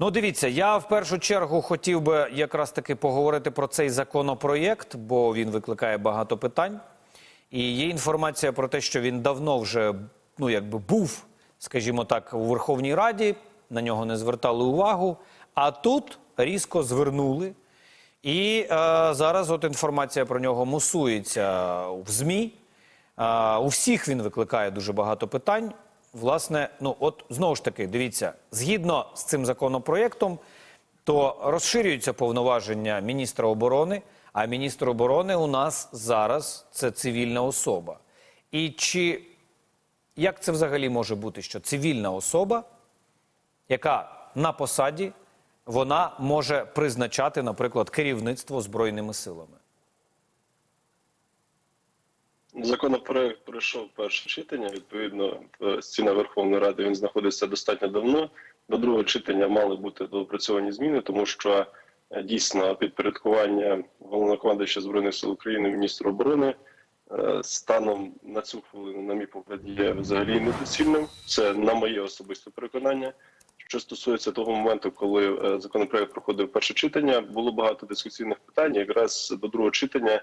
Ну, дивіться, я в першу чергу хотів би якраз таки поговорити про цей законопроєкт, бо він викликає багато питань. І є інформація про те, що він давно вже ну, якби був, скажімо так, у Верховній Раді, на нього не звертали увагу. А тут різко звернули. І е, зараз от інформація про нього мусується в ЗМІ. Е, у всіх він викликає дуже багато питань. Власне, ну от знову ж таки, дивіться, згідно з цим законопроєктом, то розширюються повноваження міністра оборони. А міністр оборони у нас зараз це цивільна особа. І чи як це взагалі може бути, що цивільна особа, яка на посаді, вона може призначати, наприклад, керівництво збройними силами? Законопроект пройшов перше читання. Відповідно, в стіна Верховної Ради він знаходиться достатньо давно. До другого читання мали бути доопрацьовані зміни, тому що е, дійсно підпорядкування головнокомандуюча збройних сил України міністру оборони е, станом на цю хвилину, на мій погляд, є взагалі недоцільним. Це на моє особисте переконання. Що стосується того моменту, коли е, законопроект проходив перше читання, було багато дискусійних питань. Якраз до другого читання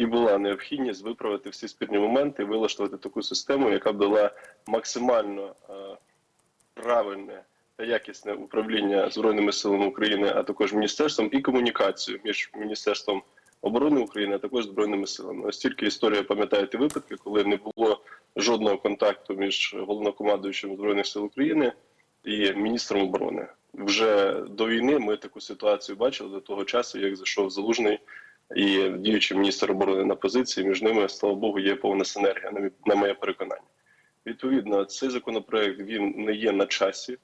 і була необхідність виправити всі спірні моменти, вилаштувати таку систему, яка б дала максимально е, правильне та якісне управління збройними силами України, а також міністерством і комунікацію між міністерством оборони України, а також збройними силами. Ось тільки історія пам'ятає ті випадки, коли не було жодного контакту між головнокомандуючим збройних сил України і міністром оборони. Вже до війни ми таку ситуацію бачили до того часу, як зайшов залужний і діючий міністр оборони на позиції. Між ними, слава Богу, є повна синергія, на моє переконання. Відповідно, цей законопроект він не є на часі.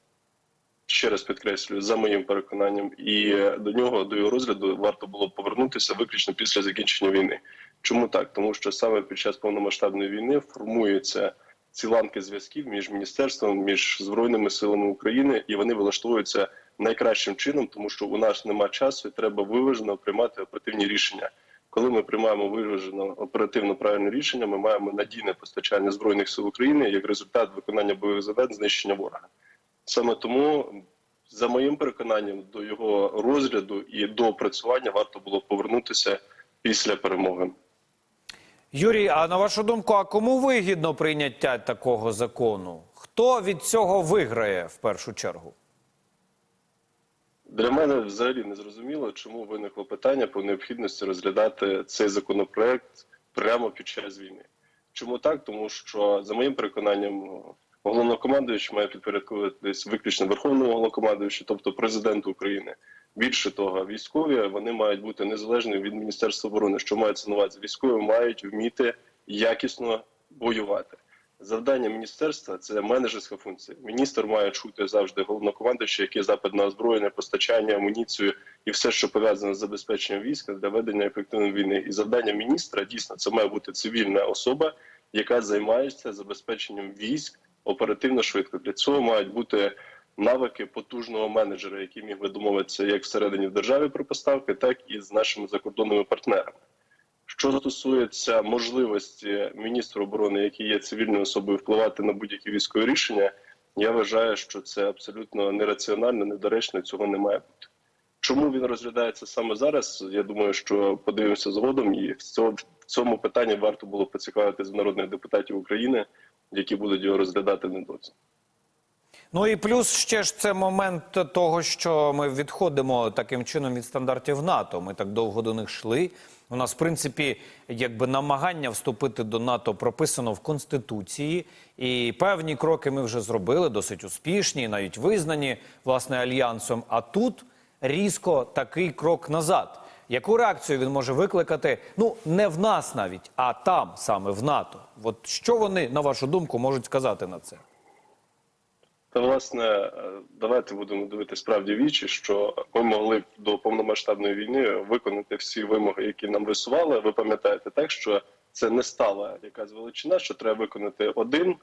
Ще раз підкреслюю, за моїм переконанням, і до нього до його розгляду варто було повернутися виключно після закінчення війни. Чому так? Тому що саме під час повномасштабної війни формуються ці ланки зв'язків між міністерством, між збройними силами України, і вони влаштовуються найкращим чином, тому що у нас немає часу, і треба виважено приймати оперативні рішення. Коли ми приймаємо виважено оперативно правильне рішення, ми маємо надійне постачання збройних сил України як результат виконання бойових завдань знищення ворога. Саме тому, за моїм переконанням, до його розгляду і до опрацювання варто було повернутися після перемоги. Юрій, а на вашу думку, а кому вигідно прийняття такого закону? Хто від цього виграє в першу чергу? Для мене взагалі не зрозуміло, чому виникло питання по необхідності розглядати цей законопроект прямо під час війни. Чому так? Тому що, за моїм переконанням, головнокомандуючий має підпорядковуватись виключно верховному головнокомандуючу, тобто президенту України. Більше того, військові вони мають бути незалежними від міністерства оборони. Що мається на увазі? Військові мають вміти якісно воювати. Завдання міністерства це менеджерська функція. Міністр має чути завжди головнокомандуючий, який запит на озброєння, постачання, амуніцію і все, що пов'язане з забезпеченням війська для ведення ефективної війни. І завдання міністра дійсно це має бути цивільна особа, яка займається забезпеченням військ оперативно швидко. Для цього мають бути навики потужного менеджера, який міг би домовитися як всередині в державі про поставки, так і з нашими закордонними партнерами. Що стосується можливості міністра оборони, який є цивільною особою, впливати на будь-які військові рішення, я вважаю, що це абсолютно нераціонально, недоречно. Цього не має бути. Чому він розглядається саме зараз? Я думаю, що подивимося згодом, і в цьому, цьому питанні варто було поцікавитися в народних депутатів України, які будуть його розглядати недовзі. Ну і плюс ще ж це момент того, що ми відходимо таким чином від стандартів НАТО. Ми так довго до них йшли. У нас, в принципі, якби намагання вступити до НАТО прописано в Конституції, і певні кроки ми вже зробили, досить успішні, навіть визнані власне альянсом. А тут різко такий крок назад. Яку реакцію він може викликати? Ну не в нас навіть, а там саме в НАТО. От що вони, на вашу думку, можуть сказати на це? Та власне, е, давайте будемо дивитися справді вічі, що ми могли б до повномасштабної війни виконати всі вимоги, які нам висували. Ви пам'ятаєте так, що це не стала якась величина, що треба виконати один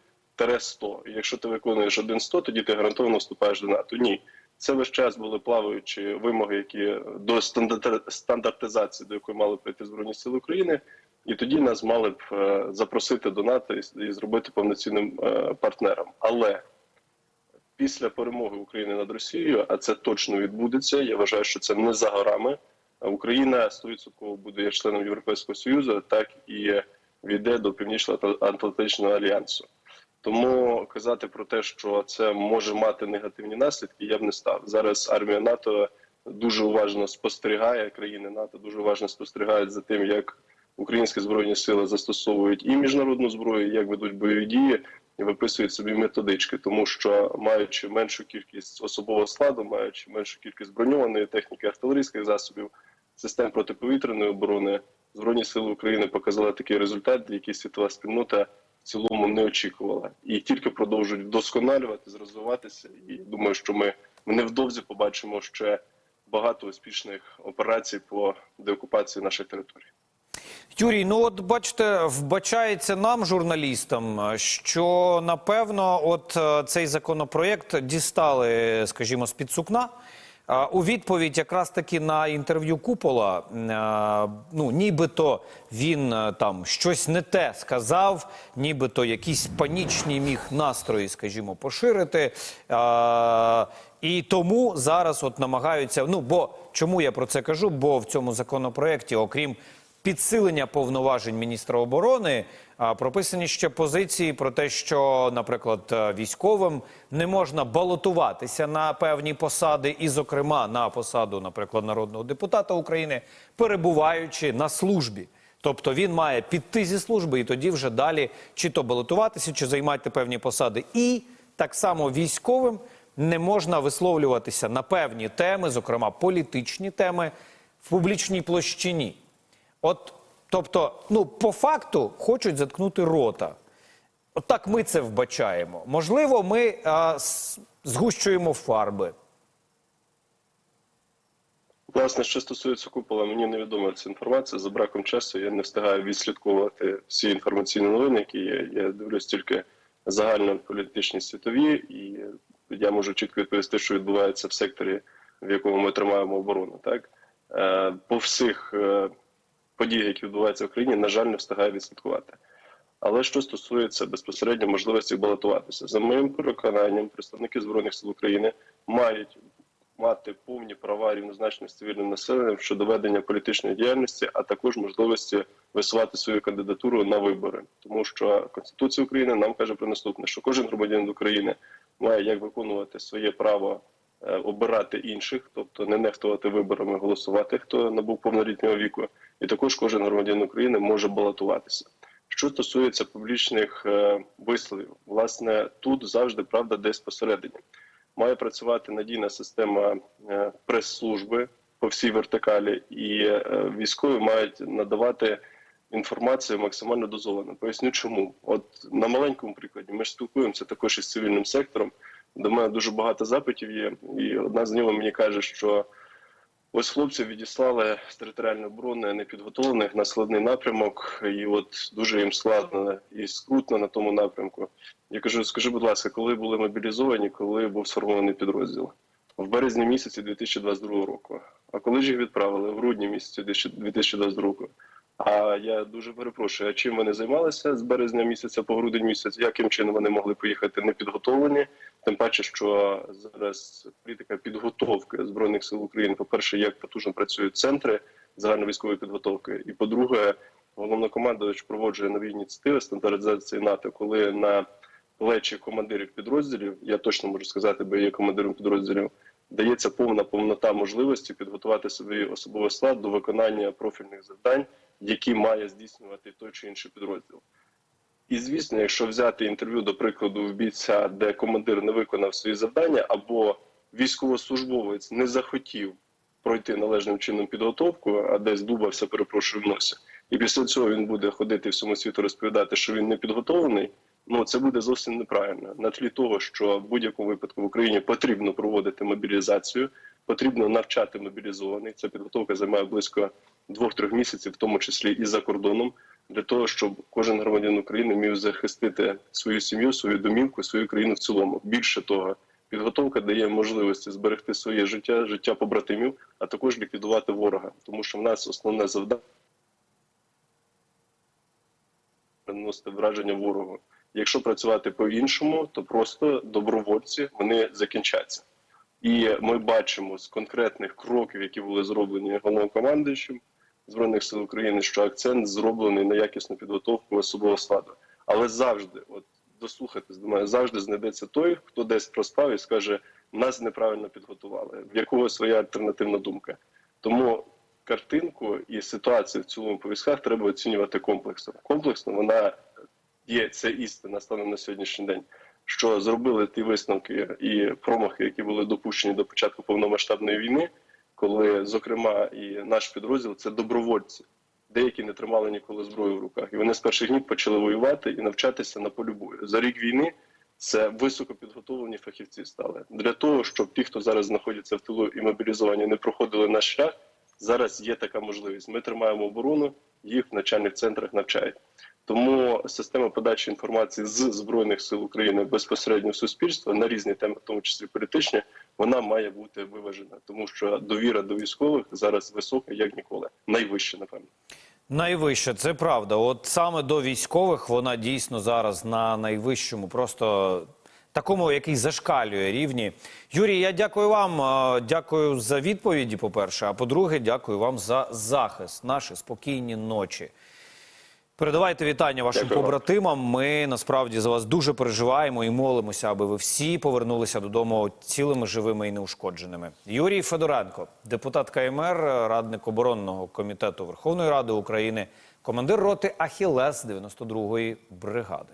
100. І якщо ти виконуєш один 100, тоді ти гарантовано вступаєш до НАТО. Ні, це весь час були плаваючі вимоги, які до стандарти- стандартизації, до якої мали прийти збройні сили України. І тоді нас мали б е, запросити до НАТО і, і зробити повноцінним е, партнером. Але після перемоги України над Росією, а це точно відбудеться. Я вважаю, що це не за горами. Україна 100% буде членом Європейського Союзу, так і війде до Північно-Атлантичного альянсу. Тому казати про те, що це може мати негативні наслідки, я б не став. Зараз армія НАТО дуже уважно спостерігає країни НАТО, дуже уважно спостерігають за тим, як українські збройні сили застосовують і міжнародну зброю, як ведуть бойові дії, виписують собі методички, тому що маючи меншу кількість особового складу, маючи меншу кількість броньованої техніки, артилерійських засобів, систем протиповітряної оборони, збройні сили України показали такий результат, який світова спільнота в цілому не очікувала, і тільки продовжують вдосконалювати, розвиватися. І думаю, що ми, ми невдовзі побачимо ще багато успішних операцій по деокупації наших територій. Юрій, ну от бачите, вбачається нам, журналістам, що напевно, от е, цей законопроєкт дістали, скажімо, з під сукна. У відповідь якраз таки на інтерв'ю Купола, е, ну нібито він е, там щось не те сказав, нібито якісь панічні міг настрої, скажімо, поширити. І тому зараз от намагаються. Ну бо чому я про це кажу? Бо в цьому законопроєкті, окрім підсилення повноважень міністра оборони. Прописані ще позиції про те, що, наприклад, е, військовим не можна балотуватися на певні посади, і, зокрема, на посаду, наприклад, народного депутата України, перебуваючи на службі. Тобто він має піти зі служби і тоді вже далі чи то балотуватися, чи займати певні посади. І так само військовим не можна висловлюватися на певні теми, зокрема політичні теми, в публічній площині. От, тобто, ну, по факту хочуть заткнути рота. От так ми це вбачаємо. Можливо, ми а, згущуємо фарби. Власне, що стосується купола, мені невідома ця інформація. За браком часу я не встигаю відслідковувати всі інформаційні новини, які є. Я дивлюсь тільки загальнополітичні світові, і я можу чітко відповісти, що відбувається в секторі, в якому ми тримаємо оборону. Так Е, по всіх подіях, які відбуваються в країні, на жаль, не встигаю відслідкувати. Але що стосується безпосередньо можливості балотуватися, за моїм переконанням, представники збройних сил України мають мати повні права рівнозначно з цивільним населенням щодо ведення політичної діяльності, а також можливості висувати свою кандидатуру на вибори, тому що Конституція України нам каже про наступне: що кожен громадянин України має як виконувати своє право обирати інших, тобто не нехтувати виборами, голосувати, хто набув повнолітнього віку, і також кожен громадянин України може балотуватися. Що стосується публічних е, висловів, власне, тут завжди правда десь посередині. Має працювати надійна система е, прес-служби по всій вертикалі, і е, військові мають надавати інформацію максимально дозовано. Поясню, чому. От на маленькому прикладі ми ж спілкуємося також із цивільним сектором. До мене дуже багато запитів є, і одна з нього мені каже, що ось хлопців відіслали з територіальної оборони непідготовлених на складний напрямок, і от дуже їм складно і скрутно на тому напрямку. Я кажу, скажи, будь ласка, коли були мобілізовані, коли був сформований підрозділ? В березні місяці 2022 року. А коли ж їх відправили? В грудні місяці 2022 року. А я дуже перепрошую, а чим вони займалися з березня місяця по грудень місяць? Яким чином вони могли поїхати непідготовлені? Тим паче, що зараз політика підготовки збройних сил України, по перше, як потужно працюють центри загальновійськової підготовки, і по-друге, головнокомандувач проводжує нові ініціативи стандартизації НАТО, коли на плечі командирів підрозділів, я точно можу сказати, бо є командиром підрозділів, дається повна повнота можливості підготувати собі особовий склад до виконання профільних завдань, які має здійснювати той чи інший підрозділ. І звісно, якщо взяти інтерв'ю, до прикладу, в бійця, де командир не виконав свої завдання, або військовослужбовець не захотів пройти належним чином підготовку, а десь дубався, перепрошую в носі, і після цього він буде ходити всьому світу розповідати, що він не підготовлений. Ну це буде зовсім неправильно на тлі того, що в будь-якому випадку в Україні потрібно проводити мобілізацію, потрібно навчати мобілізованих. Ця підготовка займає близько двох-трьох місяців, в тому числі і за кордоном, для того, щоб кожен громадянин України міг захистити свою сім'ю, свою домівку, свою країну в цілому. Більше того, підготовка дає можливості зберегти своє життя, життя побратимів, а також ліквідувати ворога, тому що в нас основне завдання наносити враження ворогу. Якщо працювати по-іншому, то просто добровольці вони закінчаться. І ми бачимо з конкретних кроків, які були зроблені головнокомандуючим збройних сил України, що акцент зроблений на якісну підготовку особового складу. Але завжди, от дослухайтесь до мене, завжди знайдеться той, хто десь проспав і скаже, нас неправильно підготували, в якого своя альтернативна думка. Тому картинку і ситуацію в цілому по військах треба оцінювати комплексно. Комплексно вона є це істина станом на сьогоднішній день. Що зробили ті висновки і промахи, які були допущені до початку повномасштабної війни, коли, зокрема, і наш підрозділ це добровольці, деякі не тримали ніколи зброю в руках, і вони з перших днів почали воювати і навчатися на полю бою. За рік війни це високо підготовлені фахівці стали для того, щоб ті, хто зараз знаходяться в тилу і мобілізовані, не проходили наш шлях. Зараз є така можливість. Ми тримаємо оборону, їх в навчальних центрах навчають. Тому система подачі інформації з збройних сил України безпосередньо в суспільство на різні теми, в тому числі політичні, вона має бути виважена, тому що довіра до військових зараз висока, як ніколи, найвища, напевно. Найвище, це правда. От саме до військових вона дійсно зараз на найвищому, просто такому, який зашкалює рівні. Юрій, я дякую вам. Дякую за відповіді. По перше, а по-друге, дякую вам за захист. Наші спокійні ночі. Передавайте вітання вашим Дякую побратимам. Ми насправді за вас дуже переживаємо і молимося, аби ви всі повернулися додому цілими, живими і неушкодженими. Юрій Федоренко, депутат КМР, радник оборонного комітету Верховної Ради України, командир роти Ахілес 92-ї бригади.